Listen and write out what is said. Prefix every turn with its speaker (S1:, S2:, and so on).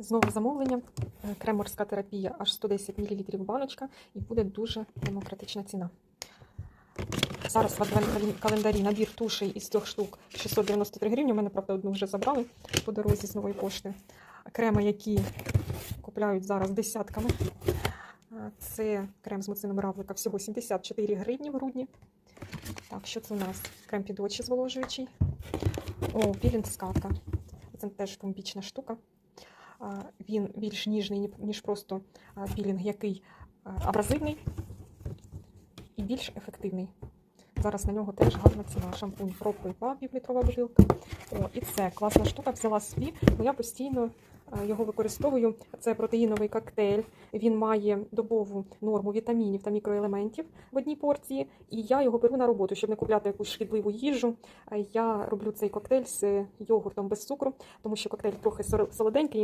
S1: Знову замовлення. Е, Крем морська терапія аж 110 мл баночка і буде дуже демократична ціна. Зараз в адвент календарі набір тушей із трьох штук 693 гривні. У мене, правда, одну вже забрали по дорозі з нової пошти. Креми, які купляють зараз десятками. Е, Це крем з муцином равлика всього 74 гривні в грудні. Так, що це у нас? Крем під очі зволожуючий. О, пілінг скатка. Це теж тумбічна штука. Він більш ніжний, ніж просто пілінг, який абразивний і більш ефективний. Зараз на нього теж гарна ціна. Шампунь 2 півлітрова бутилка. О, і це класна штука, взяла собі, бо я постійно його використовую. Це протеїновий коктейль. Він має добову норму вітамінів та мікроелементів в одній порції. І я його беру на роботу, щоб не купляти якусь шкідливу їжу. Я роблю цей коктейль з йогуртом без цукру, тому що коктейль трохи солоденький.